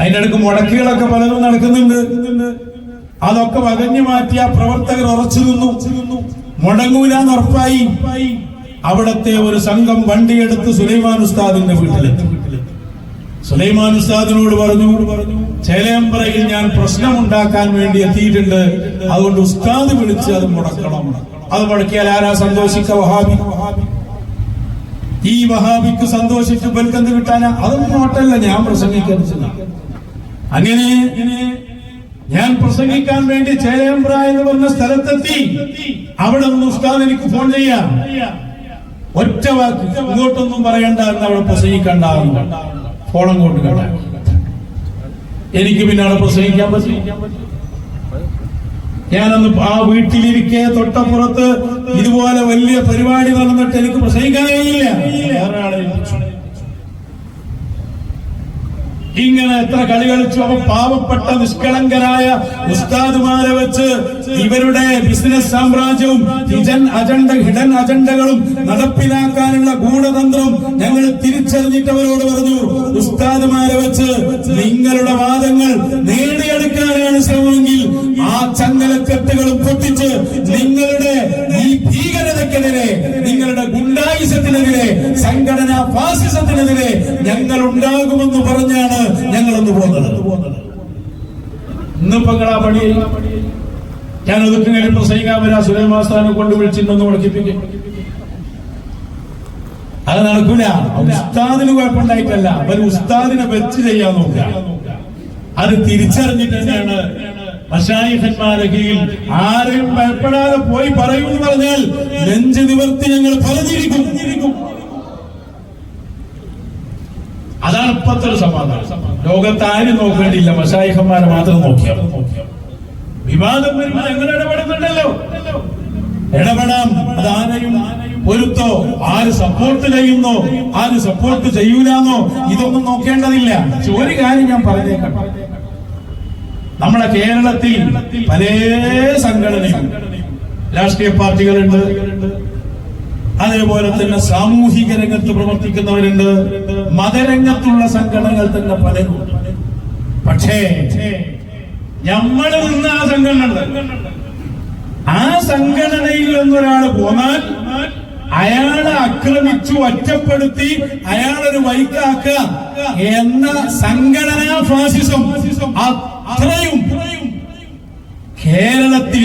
അതിന്റെ അടുക്ക് മുടക്കുകളൊക്കെ പലതും നടക്കുന്നുണ്ട്. അതൊക്കെ വകഞ്ഞു മാറ്റിയ പ്രവർത്തകർ ഉറച്ചു നിന്നു. മുടങ്ങൂലെന്ന് ഉറപ്പായി. അവിടത്തെ ഒരു സംഘം വണ്ടിയെടുത്ത് സുലൈമാൻ ഉസ്താദിന്റെ വീട്ടിലെത്തി. സുലൈമാൻ ഉസ്താദിനോട് പറഞ്ഞു ചേലയമ്പറയിൽ ഞാൻ പ്രശ്നം ഉണ്ടാക്കാൻ വേണ്ടി എത്തിയിട്ടുണ്ട്. അതുകൊണ്ട് ഉസ്താദ് വിളിച്ച് അത് മുടക്കണം. അത് മുടക്കിയാൽ ആരാ സന്തോഷിക്ക വഹാബി? ഈ വഹാബിക്ക് സന്തോഷിച്ച് ബൽക്കന്ത് കിട്ടാനാ? അതൊന്നും നോട്ടല്ല ഞാൻ പ്രസംഗിക്കാൻ അങ്ങനെ ഞാൻ പ്രസംഗിക്കാൻ വേണ്ടി ചേലേമ്പ്ര എന്ന് പറഞ്ഞ സ്ഥലത്തെത്തി. അവിടെ നിന്ന് ഉസ്താദ് എനിക്ക് ഫോൺ ചെയ്യാം. ഒറ്റ വാക്ക് ഇങ്ങോട്ടൊന്നും പറയണ്ട എന്ന് അവിടെ പ്രസംഗിക്കണ്ടാവും ഫോണം കൊണ്ട് കണ്ട എനിക്ക് പിന്നെ അവിടെ പ്രസംഗിക്കാൻ പറ്റും ഞാനന്ന് ആ വീട്ടിലിരിക്കെ തൊട്ടപ്പുറത്ത് ഇതുപോലെ വലിയ പരിപാടി നടന്നിട്ട് എനിക്ക് പ്രസംഗിക്കാൻ കഴിയില്ല. ഇങ്ങനെ എത്ര കളി കളിച്ചു? അപ്പൊ പാവപ്പെട്ട നിഷ്കളങ്കരായ ഉസ്താദുമാരെ വെച്ച് ഇവരുടെ ബിസിനസ് സാമ്രാജ്യവും ഹിജൻ അജണ്ട ഹിഡൻ അജണ്ടകളും നടപ്പിലാക്കാനുള്ള ഗൂഢതന്ത്രം ഞങ്ങൾ തിരിച്ചറിഞ്ഞിട്ട് അവരോട് പറഞ്ഞു ഉസ്താദുമാരെ വെച്ച് നിങ്ങളുടെ വാദങ്ങൾ നേടിയെടുക്കാനാണ് ശ്രമമെങ്കിൽ ആ ചങ്ങലക്കെട്ടുകളും പൊട്ടിച്ച് നിങ്ങളുടെ ഈ ഭീകരതക്കെതിരെ നിങ്ങളുടെ ഗുണ്ടായുസത്തിനെതിരെ സംഘടനാ ഫാസിസത്തിനെതിരെ ഞങ്ങൾ ഉണ്ടാകുമെന്ന് പറഞ്ഞാണ് ഞങ്ങളൊന്ന് പോകുന്നത്. ഇന്നിപ്പോ നിങ്ങളാ പണി ഞാൻ ഒതുക്കും കഴിഞ്ഞ് പ്രസംഗിക്കാൻ വരാ. സുലൈമാസ്ഥാനെ കൊണ്ട് വിളിച്ചിട്ടൊന്ന് മുളക്കിപ്പിക്കും അത് നടക്കൂല. ഉസ്താദിന് കുഴപ്പമുണ്ടായിട്ടല്ല. അവർ ഉസ്താദിനെ വെച്ച് ചെയ്യാൻ നോക്കുക. അത് തിരിച്ചറിഞ്ഞിട്ട് തന്നെയാണ് മഷായിഖന്മാരെ കീഴിൽ ആരെയും ഭയപ്പെടാതെ പോയി പറയൂന്ന് പറഞ്ഞാൽ നെഞ്ച് നിവർത്തി ഞങ്ങൾ പലതിരിക്കും. അതാണ് ഇപ്പത്തെ സമാധാനം. ലോകത്ത് ആരും നോക്കേണ്ടിയില്ല. മഷായിഖന്മാരെ മാത്രം നോക്കിയാൽ വിവാദം വരുമ്പോൾ എങ്ങനെ ഇടപെടുന്നുണ്ടല്ലോ. ഇടപെടാം. അതാരെയും പൊരുത്തോ? ആര് സപ്പോർട്ട് ചെയ്യുന്നോ? ആര് സപ്പോർട്ട് ചെയ്യൂലെന്നോ? ഇതൊന്നും നോക്കേണ്ടതില്ല. ഒരു കാര്യം ഞാൻ പറഞ്ഞേക്കാം. നമ്മുടെ കേരളത്തിൽ പല സംഘടനയും രാഷ്ട്രീയ പാർട്ടികളുണ്ട്. അതേപോലെ തന്നെ സാമൂഹിക രംഗത്ത് പ്രവർത്തിക്കുന്നവരുണ്ട്. മതരംഗത്തുള്ള സംഘടനകൾ തന്നെ പലരും. പക്ഷേ നമ്മൾ നിന്ന ആ സംഘടന ആ സംഘടനയിൽ നിന്നൊരാൾ പോന്നാൽ അയാളെ ആക്രമിച്ചു ഒറ്റപ്പെടുത്തി അയാളൊരു വൈക്കാക്കുക എന്ന സംഘടനാ ഫാസിസം അത്രയും കേരളത്തിൽ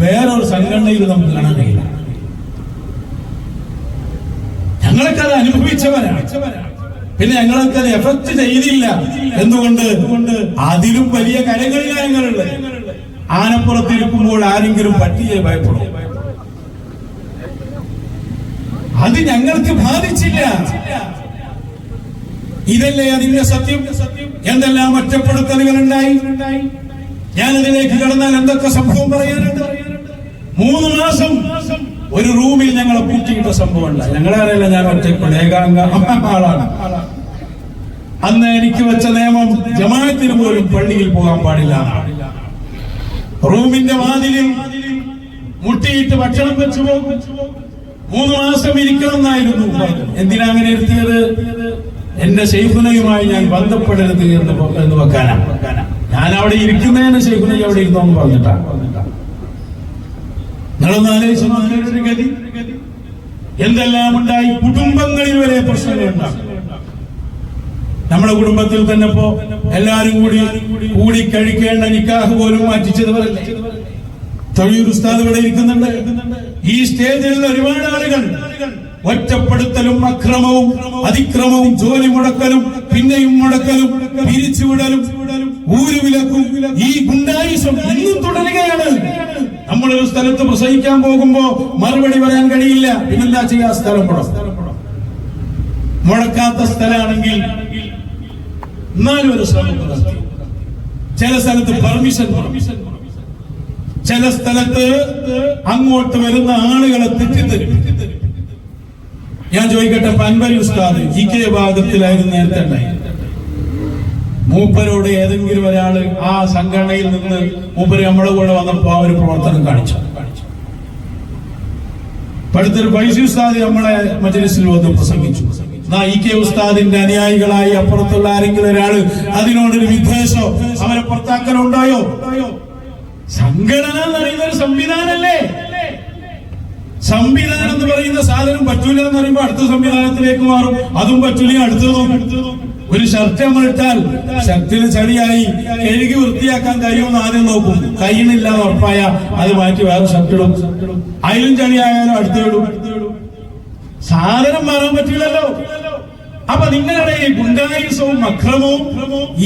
വേറൊരു സംഘടനയിൽ നമുക്ക് കാണാൻ കഴിയില്ല. ഞങ്ങളൊക്കെ അത് അനുഭവിച്ചവരാണ്. പിന്നെ ഞങ്ങളൊക്കെ അത് എഫക്ട് ചെയ്തില്ല. എന്തുകൊണ്ട്? അതിലും വലിയ കരങ്ങളിലാണ് ഞങ്ങളുള്ളത്. ആനപ്പുറത്തിരിക്കുമ്പോൾ ആരെങ്കിലും പട്ടിയെ ഭയപ്പെടും. അത് ഞങ്ങൾക്ക് ബാധിച്ചില്ല. ഇതല്ലേ അതിന്റെ സത്യം? എന്തെല്ലാം ഒറ്റപ്പെടുത്തലുകൾ ഉണ്ടായി ഞാൻ ഇതിലേക്ക് കടന്നാൽ എന്തൊക്കെ സംഭവം പറയാനുണ്ട്? മൂന്ന് മാസം ഒരു റൂമിൽ ഞങ്ങളെ പൂട്ടിയിട്ട ഞങ്ങളെ അറിയില്ല ഞാൻ ഒറ്റപ്പെട്ട ഏകാംഗ ആളാണ് അന്ന് എനിക്ക് വെച്ച നിയമം ജമാത്തിന് പോലും പള്ളിയിൽ പോകാൻ പാടില്ല. റൂമിന്റെ വാതിലിൽ മുട്ടിയിട്ട് ഭക്ഷണം വെച്ചു പോകും. മൂന്ന് മാസം ഇരിക്കണം എന്നായിരുന്നു എന്തിനാ അങ്ങനെ ഇരുത്തിയത്? എന്റെ ശൈഖുനയുമായി ഞാൻ ബന്ധപ്പെടരുത് എന്ന് എന്ന് വെക്കാനാ. ഞാൻ അവിടെ ഇരിക്കുന്നതിന് ശൈഖുനയി അവിടെ ഇരുന്നോന്ന് പറഞ്ഞിട്ടാ. നിങ്ങളൊന്ന് ആലോചിച്ചു ഗതി എന്തെല്ലാം ഉണ്ടായി? കുടുംബങ്ങളിൽ വരെ പ്രശ്നങ്ങൾ ഉണ്ടാകും. നമ്മുടെ കുടുംബത്തിൽ തന്നെ ഇപ്പോ എല്ലാരും കൂടി കൂടി കഴിക്കേണ്ട നിക്കാഹ് പോലും മാറ്റിച്ചതവരല്ലേ തൊഴിൽ ഉസ്താദ് ഇവിടെ ഇരിക്കുന്നുണ്ട്. ഈ സ്റ്റേജിൽ ഒരുപാട് ആളുകൾ ഒറ്റപ്പെടുത്തലും അക്രമവും അതിക്രമവും ജോലി മുടക്കലും പിന്നെയും മുടക്കലും പിരിച്ചുവിടലും ഊരുവിലക്കും ഈ ഗുണ്ടായുസം ഇന്നും തുടരുകയാണ്. നമ്മളൊരു സ്ഥലത്ത് പ്രസംഗിക്കാൻ പോകുമ്പോ മറുപടി പറയാൻ കഴിയില്ല. പിന്നെന്താ ചെയ്യാ? സ്ഥലം മുടക്കും. മുടക്കാത്ത സ്ഥലമാണെങ്കിൽ എന്നാലും ഒരു ശ്രമം ചില സ്ഥലത്ത് പെർമിഷൻ ചില സ്ഥലത്ത് അങ്ങോട്ട് വരുന്ന ആളുകളെ തെറ്റിദ്ധരും ഞാൻ ചോദിക്കട്ടെ പൻവരി ഉസ്താദ് ജി കെ ഭാഗത്തിലായിരുന്നു നേരത്തെ ഉണ്ടായി. മൂപ്പരോട് ഏതെങ്കിലും ഒരാൾ ആ സംഘടനയിൽ നിന്ന് മൂപ്പര് നമ്മുടെ കൂടെ വന്നപ്പോ ആ ഒരു പ്രവർത്തനം കാണിച്ചു. പഠിത്തൊരു പൈസ ഉസ്താദ് നമ്മളെ മജലിസിൽ വന്ന് പ്രസംഗിച്ചു. എന്നാ ഇ കെ ഉസ്താദിന്റെ അനുയായികളായി അപ്പുറത്തുള്ള ആരെങ്കിലും ഒരാൾ അതിനോടൊരു വിദ്വേഷോ അവരെ പുറത്താക്കലുണ്ടായോ? സംഘടന എന്ന് പറയുന്ന ഒരു സംവിധാനല്ലേ? സംവിധാനം എന്ന് പറയുന്ന സാധനം പറ്റൂല എന്ന് പറയുമ്പോ അടുത്ത സംവിധാനത്തിലേക്ക് മാറും. അതും പറ്റൂല അടുത്തതും ഒരു ഷർട്ട് നമ്മൾ ഇട്ടാൽ ഷർട്ടിന് ചളിയായി കഴുകി വൃത്തിയാക്കാൻ കഴിയുമെന്ന് ആദ്യം നോക്കും. കഴിയണില്ല എന്ന് ഉറപ്പായ അത് മാറ്റി വേറെ ഷർട്ട് ഇടും. അതിലും ചളിയായാലും അടുത്തിടും സാധനം മാറാൻ പറ്റില്ലല്ലോ അപ്പൊ നിങ്ങളുടെ ഈ ഗുണ്ടായുസവും അക്രമവും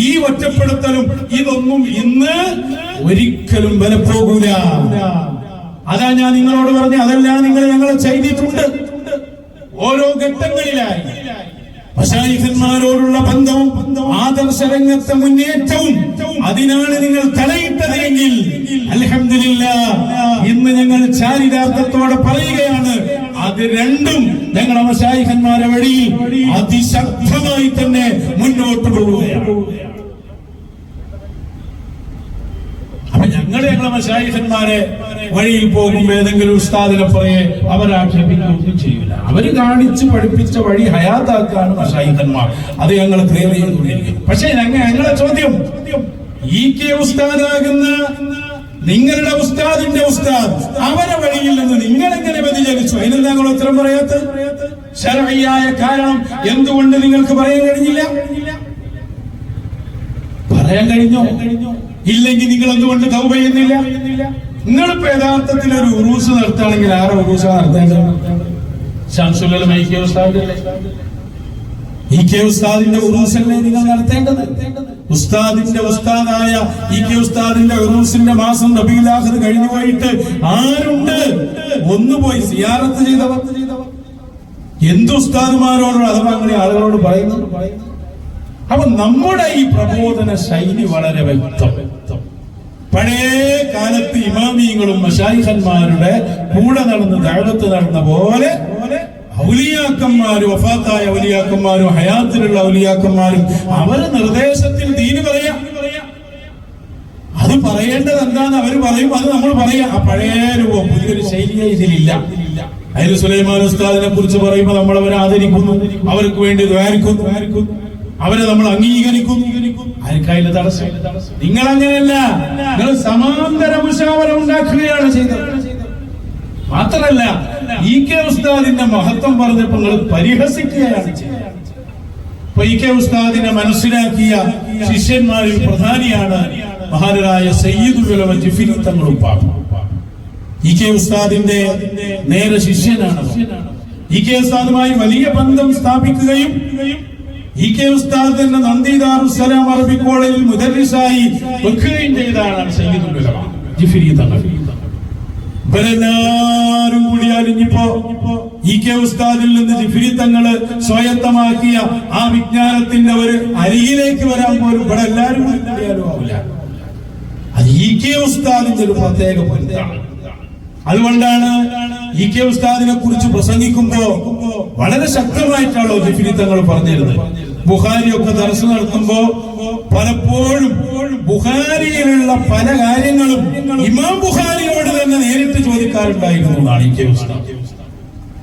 ഈ ഒറ്റപ്പെടുത്തലും ഇതൊന്നും ഇന്ന് ഒരിക്കലും വിലപ്പോകൂല. അതാ ഞാൻ നിങ്ങളോട് പറഞ്ഞു അതെല്ലാം നിങ്ങൾ ഞങ്ങൾ ചെയ്തിട്ടുണ്ട്. ഓരോ ഘട്ടങ്ങളിലായി. മശായിഖന്മാരോടുള്ള ബന്ധവും ആദർശ രംഗത്തെ മുന്നേറ്റവും അതിനാണ് നിങ്ങൾ തലയിട്ടത് എങ്കിൽ അലഹമില്ല ഇന്ന് ഞങ്ങൾ ചാരിതാർത്ഥത്തോടെ പറയുകയാണ് അത് രണ്ടും ഞങ്ങളുടെ മശായിഖന്മാരെ വഴി അതിശക്തമായി തന്നെ മുന്നോട്ട് പോവുകയാണ്. അപ്പൊ ഞങ്ങൾ ഞങ്ങളെ മശായിഖന്മാരെ വഴിയിൽ പോകുമ്പോൾ ഏതെങ്കിലും ഉസ്താദിനെ പറയെ അവരാക്ഷേപിക്കുകയൊന്നും ചെയ്യില്ല അവർ കാണിച്ച് പഠിപ്പിച്ച വഴി ഹയാത്താക്കാണ് മശായിഖന്മാർ അത് ഞങ്ങൾ ക്ലിയർ ചെയ്തുകൊണ്ടിരിക്കും പക്ഷേ ഞങ്ങൾ ഞങ്ങളെ ചോദ്യം ഈ കെ ഉസ്താദാകുന്ന നിങ്ങളുടെ ഉസ്താദിന്റെ ഉസ്താദ് അവരെ വഴിയിൽ നിന്ന് നിങ്ങൾ എങ്ങനെ വ്യതിചലിച്ചു? അതിനെന്താ നിങ്ങൾ ഉത്തരം പറയാത്ത? ശരവയ്യായ കാരണം എന്തുകൊണ്ട് നിങ്ങൾക്ക് പറയാൻ കഴിഞ്ഞില്ല? പറയാൻ കഴിഞ്ഞോ? ഇല്ലെങ്കിൽ നിങ്ങൾ എന്തുകൊണ്ട് തൗബ ചെയ്യുന്നില്ല? നിങ്ങളിപ്പോ യഥാർത്ഥത്തിൽ ഒരു ഉറൂസ് നടത്തുകയാണെങ്കിൽ ആരെ ഉറൂസ നടത്തേണ്ടത്? ഷംസുലം ഐ കെ ഉസ്താദ് ഇ കെ ഉസ്താദിന്റെ ഉറൂസല്ലേ നിങ്ങൾ നടത്തേണ്ടത്? ഉസ്താദിന്റെ ഉസ്താദായ ഇ കെ ഉസ്താദിന്റെ ഉറൂസിന്റെ മാസം നബീലാഹർ കഴിഞ്ഞു പോയിട്ട് ആരുണ്ട്? ഒന്ന് പോയി സിയാറത്ത് ചെയ്തവർ. എന്ത് ഉസ്താദുമാരോട് അഥവാ അങ്ങനെ ആളുകളോട് പറയുന്നു അപ്പൊ നമ്മുടെ ഈ പ്രബോധന ശൈലി വളരെ വ്യക്തം. പഴയ കാലത്ത് ഇമാമിയങ്ങളും മഷായിഖന്മാരുടെ കൂടെ നടന്ന് താഴത്ത് നടന്ന പോലെ ഔലിയാക്കന്മാരും വഫാത്തായ ഔലിയാക്കന്മാരും ഹയാത്തിലുള്ള ഔലിയാക്കന്മാരും അവർ നിർദ്ദേശത്തിൽ ദീന് പറയാം. അത് പറയേണ്ടത് എന്താന്ന് അവർ പറയും അത് നമ്മൾ പറയാം. ആ പഴയ രൂപം പുതിയൊരു ശൈലിയെ ഇതിലില്ല. അതിൽ സുലൈമാൻ ഉസ്താദിനെ കുറിച്ച് പറയുമ്പോൾ നമ്മൾ അവരെ ആദരിക്കുന്നു അവർക്ക് വേണ്ടി ദ്വാരിക്കുന്നു. അവരെ നമ്മൾ അംഗീകരിക്കുന്നു ആർക്കായില്ല തടസ്സം. നിങ്ങൾ അങ്ങനെയല്ല നിങ്ങൾ സമാന്തര മുഷാവര ഉണ്ടാക്കുകയാണ് ചെയ്തത്. മാത്രമല്ല ഇ കെ ഉസ്താദിന്റെ മഹത്വം പറഞ്ഞപ്പോൾ നിങ്ങൾ പരിഹസിക്കുകയാണ് ഇപ്പൊ ഇ കെ ഉസ്താദിനെ മനസ്സിലാക്കിയ ശിഷ്യന്മാരിൽ പ്രധാനിയാണ് മഹാനരായ സയ്യിദുൽ ജിഫിനി തങ്ങൾ ഉപ്പാപ്പ. ഇ കെ ഉസ്താദിന്റെ നേരെ ശിഷ്യനാണ് ഇ കെ ഉസ്താദുമായി വലിയ ബന്ധം സ്ഥാപിക്കുകയും ഇ കെ ഉസ്താദ് തന്നെ നന്ദിദാറുസലാം അറബി കോളേജിൽ മുദരിസായി വെക്കുകയും സയ്യിദുൽ ഉലമ. ജിഫിരി തങ്ങൾ ഇവരെല്ലാരും കൂടി അലിഞ്ഞിപ്പോ ഇ കെ ഉസ്താദിൽ നിന്ന് ജിഫിരി തങ്ങൾ സ്വായത്തമാക്കിയ ആ വിജ്ഞാനത്തിന്റെ ഒരു അരികിലേക്ക് വരാൻ പോലും ഇവിടെ എല്ലാരും കൂടി കൂടിയാലും ആവില്ല. അത് ഒരു പ്രത്യേക പൊരുത്താണ്. അതുകൊണ്ടാണ് ഇ കെ ഉസ്താദിനെ കുറിച്ച് പ്രസംഗിക്കുമ്പോ വളരെ ശക്തമായിട്ടാണ് ജിഫിരി തങ്ങൾ പറഞ്ഞിരുന്നത്. ബുഹാരി ഒക്കെ ദർശ നടത്തുമ്പോ പലപ്പോഴും ബുഹാരിയിലുള്ള പല കാര്യങ്ങളും ഇമാം ബുഹാരിയോട് തന്നെ നേരിട്ട് ചോദിക്കാറുണ്ടായിരുന്നു എന്നാണ് ഇ ഉസ്താദ്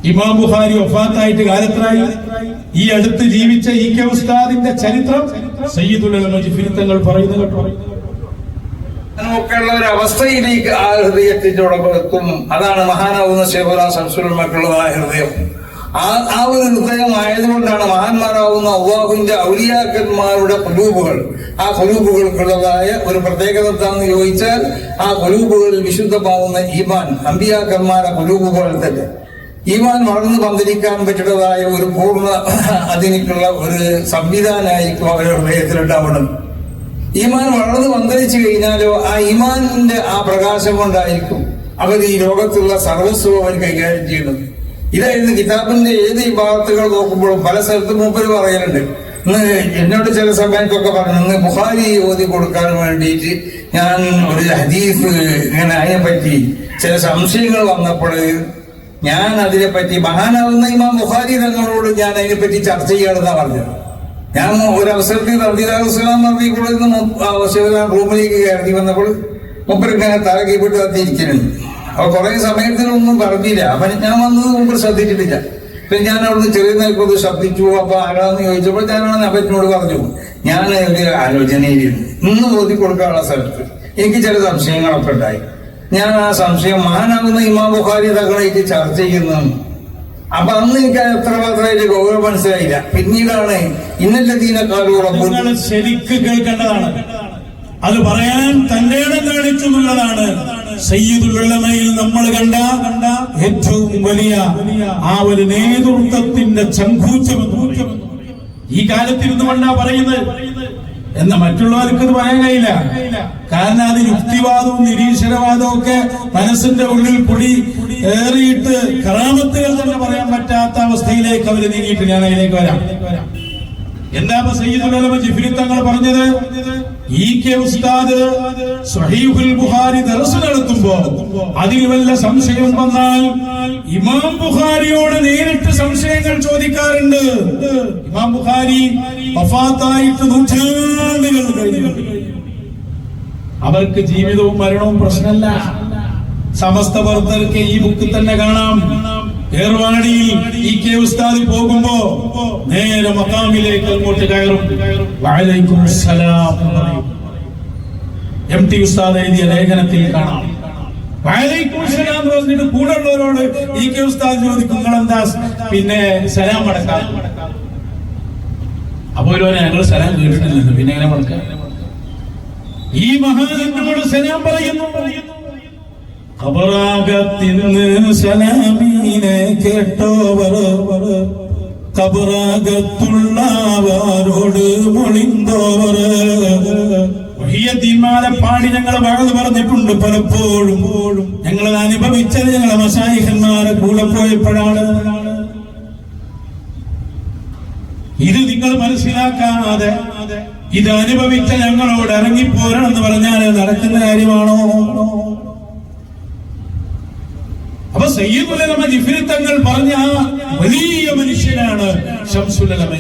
ഇമാം ബുഹാരി ഒഫാത്തായിട്ട് കാലത്രായി. ഈ അടുത്ത് ജീവിച്ച ഇ കെ ഉസ്താദിന്റെ ചരിത്രം സയ്യിദുൽ പറയുന്നു കേട്ടോ. ഒക്കെയുള്ള ഒരു അവസ്ഥയിലേക്ക് ആ ഉടമ്പെടുക്കും അതാണ് മഹാനാവുന്ന ശേഖര സംസ്കൃതമാക്കുള്ളതായ ഹൃദയം. ആ ആ ഒരു ഹൃദയം ആയതുകൊണ്ടാണ് മഹാന്മാരാവുന്ന അള്ളാഹുവിന്റെ ഔലിയാക്കന്മാരുടെ കുലൂബുകൾ ആ കുലൂബുകൾക്കുള്ളതായ ഒരു പ്രത്യേകത എന്താണെന്ന് ചോദിച്ചാൽ ആ കുലൂബുകളിൽ വിശുദ്ധമാവുന്ന ഈമാൻ അമ്പിയാക്കന്മാരുടെ കുലൂബുകൾ തന്നെ. ഈമാൻ വളർന്നു പന്തിരിക്കാൻ പറ്റുന്നതായ ഒരു പൂർണ അതിനുള്ള ഒരു സംവിധാനമായിരിക്കും അവരുടെ ഹൃദയത്തിലുണ്ടാവണം ഈമാൻ വളർന്നു പന്തലിച്ചു കഴിഞ്ഞാലോ ആ ഈമാനിന്റെ ആ പ്രകാശം കൊണ്ടായിരിക്കും അവർ ഈ ലോകത്തുള്ള സർവസ്വം അവർ കൈകാര്യം ചെയ്യുന്നത്. ഇതായിരുന്നു കിതാബിന്റെ ഏത് ഭാഗത്തുകൾ നോക്കുമ്പോഴും പല സ്ഥലത്തും മൂപ്പര് പറയലുണ്ട്. ഇന്ന് എന്നോട് ചില സമയത്തൊക്കെ പറഞ്ഞു ഇന്ന് ബുഹാരി ഓതി കൊടുക്കാൻ വേണ്ടിയിട്ട് ഞാൻ ഒരു ഹദീഫ് ഇങ്ങനെ അതിനെപ്പറ്റി ചില സംശയങ്ങൾ വന്നപ്പോൾ ഞാൻ അതിനെപ്പറ്റി മഹാനാവുന്ന ഇമാം ബുഹാരി തങ്ങളോട് ഞാൻ അതിനെപ്പറ്റി ചർച്ച ചെയ്യണമെന്നാണ് പറഞ്ഞത്. ഞാൻ ഒരു അവസരത്തിൽ റബിദാസ്ലാം നടത്തിക്കൊള്ളുന്ന റൂമിലേക്ക് കയറി വന്നപ്പോൾ മുപ്പരിങ്ങനെ തലകീപ്പിട്ട് തല കീപ്പിട്ട് കത്തിയിരിക്കുന്നുണ്ട്. അപ്പൊ കുറെ സമയത്തിനൊന്നും പറഞ്ഞില്ല അപ്പൊ ഞാൻ വന്നത് മുമ്പ് ശ്രദ്ധിച്ചിട്ടില്ല. ഇപ്പൊ ഞാൻ അവിടുന്ന് ചെറിയ നേരത്തെ ശബ്ദിച്ചു. അപ്പൊ ആരാന്ന് ചോദിച്ചപ്പോൾ ഞാനാണ് അവറ്റിനോട് പറഞ്ഞു. ഞാൻ ഒരു ആലോചനയിലിരുന്നു. ഇന്ന് ഓതി കൊടുക്കാനുള്ള സ്ഥലത്ത് എനിക്ക് ചില സംശയങ്ങളൊക്കെ ഉണ്ടായി. ഞാൻ ആ സംശയം മഹാനാകുന്ന ഇമാം ബുഖാരി തങ്ങളേക്ക് ചർച്ച ചെയ്യുന്നു. അപ്പൊ അന്ന് എനിക്ക് എത്ര എത്രമാത്രമായിട്ട് ഗൗരവം മനസ്സിലായില്ല. പിന്നീടാണ് ഇന്നലെ നിങ്ങൾ ശരിക്ക് കേൾക്കേണ്ടതാണ്. അത് പറയാൻ തന്റെ കാണിച്ചു എന്നുള്ളതാണ് സയ്യിദുള്ളമയിൽ നമ്മൾ കണ്ട കണ്ട ഏറ്റവും വലിയ ആ ഒരു നേതൃത്വത്തിന്റെ ചങ്കൂറ്റം ഈ കാലത്തിരുന്ന് കൊണ്ടാ പറയുന്നത്. എന്ന മറ്റുള്ളവർക്ക് ഇത് പറയാൻ കഴിയില്ല. കാരണം അത് യുക്തിവാദവും നിരീശ്വരവാദവും ഒക്കെ മനസ്സിന്റെ ഉള്ളിൽ പൊടി ഏറിയിട്ട് കറാമത്തുകൾ തന്നെ പറയാൻ പറ്റാത്ത അവസ്ഥയിലേക്ക് അവർ നീങ്ങിയിട്ട് ഞാൻ അതിലേക്ക് വരാം. എന്താ സയ്യിദുലമ ജിഫ്രി തങ്ങൾ പറഞ്ഞത്? ഈ കെ ഉസ്താദ് സ്വഹീഹുൽ ബുഖാരി ദർസ് നടത്തുമ്പോ അതിൽ വല്ല സംശയം വന്നാൽ ഇമാം ബുഖാരിയോട് നേരിട്ട് സംശയങ്ങൾ ചോദിക്കാറുണ്ട്. ഇമാം ബുഖാരി വഫാത്തായിട്ട് നൂറ്റാണ്ടുകൾ കഴിഞ്ഞു. അവർക്ക് ജീവിതവും മരണവും പ്രശ്നമല്ല. സമസ്ത ഭർത്തർക്ക് ഈ ബുക്കിൽ തന്നെ കാണാം. ഏർവാടിയിൽ ഈ കെ ഉസ്താദ് പോകുമ്പോ നേരെ മക്കാമിലേക്ക് അങ്ങോട്ട് കയറും. വഅലൈക്കും സലാം എം ടി ഉസ്താദ് എഴുതിയ ലേഖനത്തിൽ കാണാം. വഅലൈക്കും സലാം എന്ന് പറഞ്ഞിട്ട് കൂടെ ഉള്ളവരോട് ഈ കെ ഉസ്താദ് ചോദിക്കും നിങ്ങളെന്താ പിന്നെ സലാം മടക്കാം? അപ്പൊ ഒരു ഞങ്ങൾ സലാം കേട്ടിട്ടില്ല പിന്നെ എങ്ങനെ മടക്കാം? ഈ മഹാനന്ദനോട് സലാം പറയുന്നു. ഖബറാകത്തിന്ന് സലാമീനെ കേട്ടോവർ ഖബറാകത്തുള്ളവരോട് മൊളിന്തോവർ തീമാല പാടി ഞങ്ങൾ വഴത് പറഞ്ഞിട്ടുണ്ട് പലപ്പോഴും. ഞങ്ങൾ അനുഭവിച്ചത് ഞങ്ങളെ മസായിഹന്മാരെ കൂടെ പോയപ്പോഴാണ്. ഇത് നിങ്ങൾ മനസ്സിലാക്കാതെ ഇത് അനുഭവിച്ച ഞങ്ങളോട് ഇറങ്ങിപ്പോരണം എന്ന് പറഞ്ഞാൽ നടക്കുന്ന കാര്യമാണോ? സയ്യിദുലമ ജിഫിരി തങ്ങൾ പറഞ്ഞ വലിയ മനുഷ്യനാണ് ഷംസുലമ